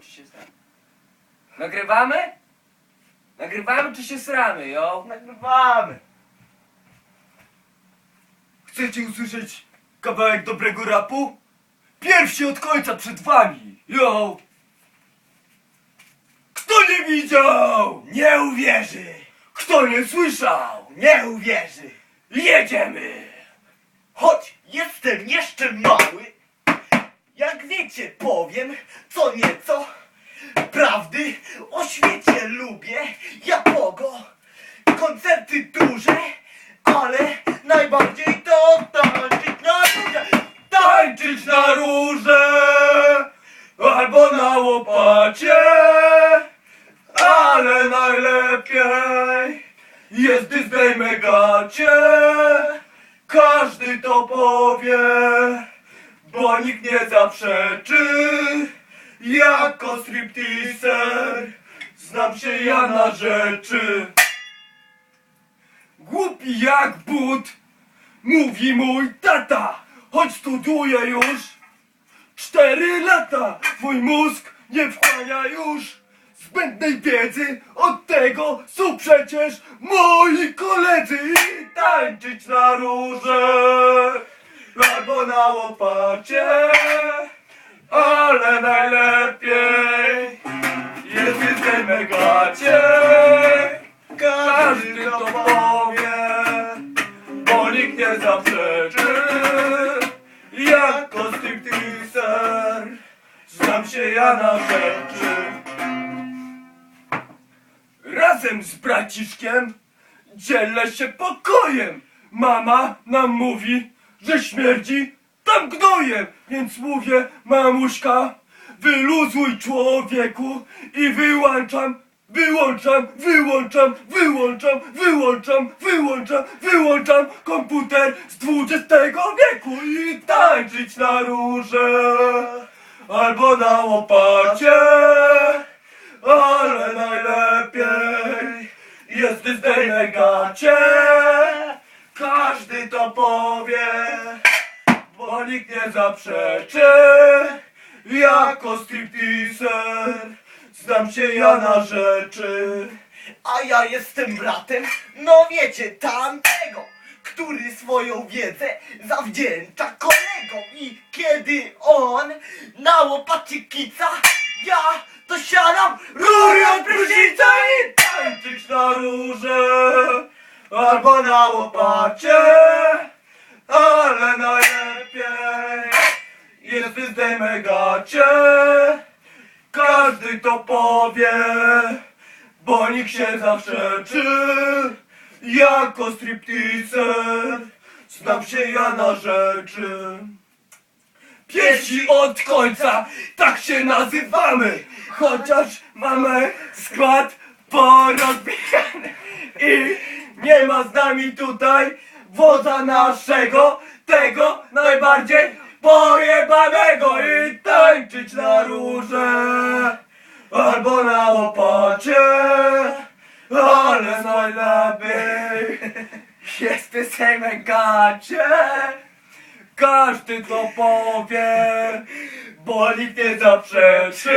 czy się sramy? Nagrywamy? Nagrywamy czy się sramy, jo? Nagrywamy. Chcecie usłyszeć kawałek dobrego rapu? Pierwsi od końca przed wami. Yo! Kto nie widział? Nie uwierzy. Kto nie słyszał? Nie uwierzy. Jedziemy. Choć jestem jeszcze mały, jak wiecie powiem co nieco. Prawdy o świecie lubię, ja pogo. Koncerty duże, ale najbardziej to tańczyć na róże. Tańczyć na róże, albo na łopacie, ale najlepiej jest, gdy zdejmę gacie. Każdy to powie, bo nikt nie zaprzeczy. Jako stripteaser znam się ja na rzeczy. Głupi jak but, mówi mój tata, choć studiuję już cztery lata. Mój mózg nie wchłania już zbędnej wiedzy, od tego są przecież moi koledzy. Tańczyć na róże albo na łopacie, ale najlepiej jest gdy zdejmę gacie. Każdy to powie, bo nikt nie zaprzeczy. Jako stripteaser znam się ja na rzeczy. Razem z braciszkiem dzielę się pokojem. Mama nam mówi, że śmierdzi tam gnojem, więc mówię, mamuśka, wyluzuj człowieku i wyłączam, wyłączam, wyłączam, wyłączam, wyłączam, wyłączam, wyłączam komputer z XX wieku i tańczyć na róże albo na łopacie, ale najlepiej jest gdy zdejmę gacie. Każdy to powie, bo nikt nie zaprzeczy. Jako stripteaser znam się ja na rzeczy. A ja jestem bratem, no wiecie, tamtego, który swoją wiedzę zawdzięcza kolegom. I kiedy on na łopacie kica, ja to siadam rury od prysznica i tańczyć na róże albo na łopacie, ale najlepiej jest zdejmę gacie. Każdy to powie, bo nikt się zaprzeczy. Jako stripteaser znam się ja na rzeczy. Piesi od końca, tak się nazywamy, chociaż mamy skład porozbijany i nie ma z nami tutaj wodza naszego, tego najbardziej pojebanego i tańczyć na róże albo na łopacie, ale najlepiej jest piosenka gacie. Każdy to powie, bo nikt nie zaprzeczy.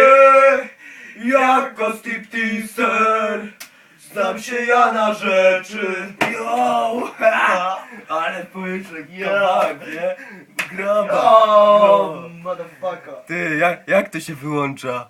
Jako stripteaser znam się ja na rzeczy. Yo! Ale powiedzmy, kawałek, nie? Graba. O, motherfucker. Ty, jak, jak to się wyłącza?